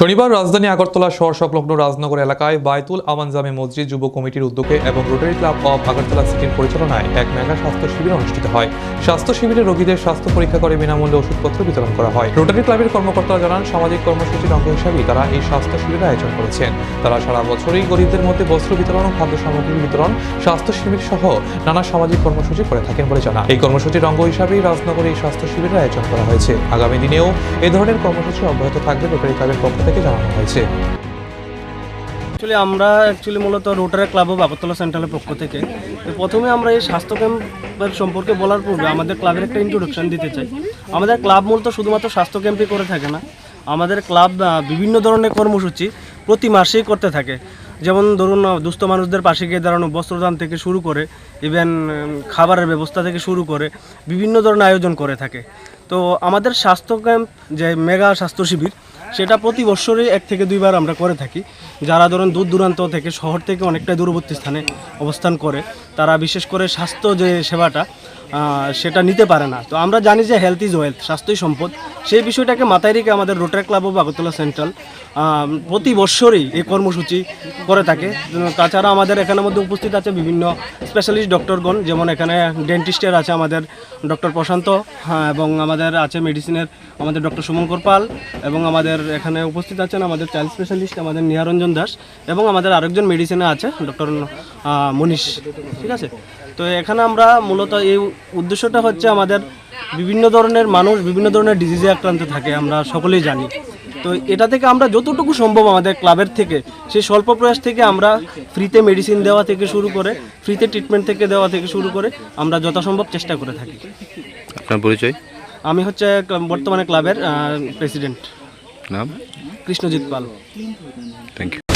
শনিবার রাজধানী আগরতলা শহর সংলগ্ন রাজনগর এলাকায় বায়তুল আমান জামে মসজিদ যুব কমিটির উদ্যোগে এবং রোটারি ক্লাব অব আগরতলা সিটির পরিচালনায় এক মেগা স্বাস্থ্য শিবির অনুষ্ঠিত হয়। স্বাস্থ্য শিবিরে রোগীদের স্বাস্থ্য পরীক্ষা করে বিনামূল্যে ওষুধপত্র বিতরণ করা হয়। রোটারি ক্লাবের কর্মকর্তারা জানান, সামাজিক কর্মসূচির অঙ্গ হিসাবেই তারা এই স্বাস্থ্য শিবিরের আয়োজন করেছেন। তারা সারা বছরই গরিবদের মধ্যে বস্ত্র বিতরণ ও খাদ্য সামগ্রী বিতরণ, স্বাস্থ্য শিবির সহ নানা সামাজিক কর্মসূচি করে থাকেন বলে জানা এই কর্মসূচির অঙ্গ হিসাবেই রাজনগরে এই স্বাস্থ্য শিবিরের আয়োজন করা হয়েছে। আগামী দিনেও এ ধরনের কর্মসূচি অব্যাহত থাকবে রোটারি ক্লাবের পক্ষ থেকে জানানো হয়েছে। অ্যাকচুয়ালি আমরা অ্যাকচুয়ালি মূলত রোটারি ক্লাব অফ আগরতলা সেন্ট্রালের পক্ষ থেকে। প্রথমে আমরা এই স্বাস্থ্য ক্যাম্পের সম্পর্কে বলার পূর্বে আমাদের ক্লাবের একটা ইন্ট্রোডাকশন দিতে চাই। আমাদের ক্লাব মূলত শুধুমাত্র স্বাস্থ্য ক্যাম্পই করে থাকে না, আমাদের ক্লাব বিভিন্ন ধরনের কর্মসূচি প্রতি মাসেই করতে থাকে। যেমন ধরুন দুস্থ মানুষদের পাশে গিয়ে দাঁড়ানো, বস্ত্রদান থেকে শুরু করে ইভেন খাবারের ব্যবস্থা থেকে শুরু করে, বিভিন্ন ধরনের আয়োজন করে থাকে। তো আমাদের স্বাস্থ্য ক্যাম্প যে মেগা স্বাস্থ্য শিবির সেটা প্রতি বছরে এক থেকে দুইবার আমরা করে থাকি। যারা ধরুন দূর দূরান্ত থেকে শহর থেকে অনেকটা দূরবর্তী স্থানে অবস্থান করে তারা বিশেষ করে স্বাস্থ্য যে সেবাটা সেটা নিতে পারে না। তো আমরা জানি যে হেলথ ইজ ওয়েলথ স্বাস্থ্যই সম্পদ। সেই বিষয়টাকে মাথায় রেখে আমাদের rotary club of Agartala central প্রতি বছরই এই কর্মসূচি করে থাকে। তাছাড়া আমাদের এখানের মধ্যে উপস্থিত আছে বিভিন্ন স্পেশালিস্ট ডক্টরগণ যেমন এখানে ডেন্টিস্টের আছে আমাদের ডক্টর প্রশান্ত হ্যাঁ, এবং আমাদের আছে মেডিসিনের আমাদের ডক্টর শুভঙ্কর পাল এবং আমাদের এখানে উপস্থিত আছেন আমাদের চাইল্ড স্পেশালিস্ট আমাদের নিহারঞ্জন দাস এবং আমাদের আরেকজন মেডিসিনে আছে ডক্টর মনীষ। ঠিক আছে? তো এখানে আমরা মূলত এই উদ্দেশ্যটা হচ্ছে আমাদের বিভিন্ন ধরনের মানুষ বিভিন্ন ধরনের ডিজিজে আক্রান্ত থাকে আমরা সকলেই জানি। তো এটা থেকে আমরা যতটুকু সম্ভব আমাদের ক্লাবের থেকে সেই স্বল্প প্রয়াস থেকে আমরা ফ্রিতে মেডিসিন দেওয়া থেকে শুরু করে ফ্রিতে ট্রিটমেন্ট থেকে দেওয়া থেকে শুরু করে আমরা যথাসম্ভব চেষ্টা করে থাকি। আপনার পরিচয়? আমি হচ্ছে বর্তমানে ক্লাবের প্রেসিডেন্ট নাম? কৃষ্ণজিৎ পাল। Thank you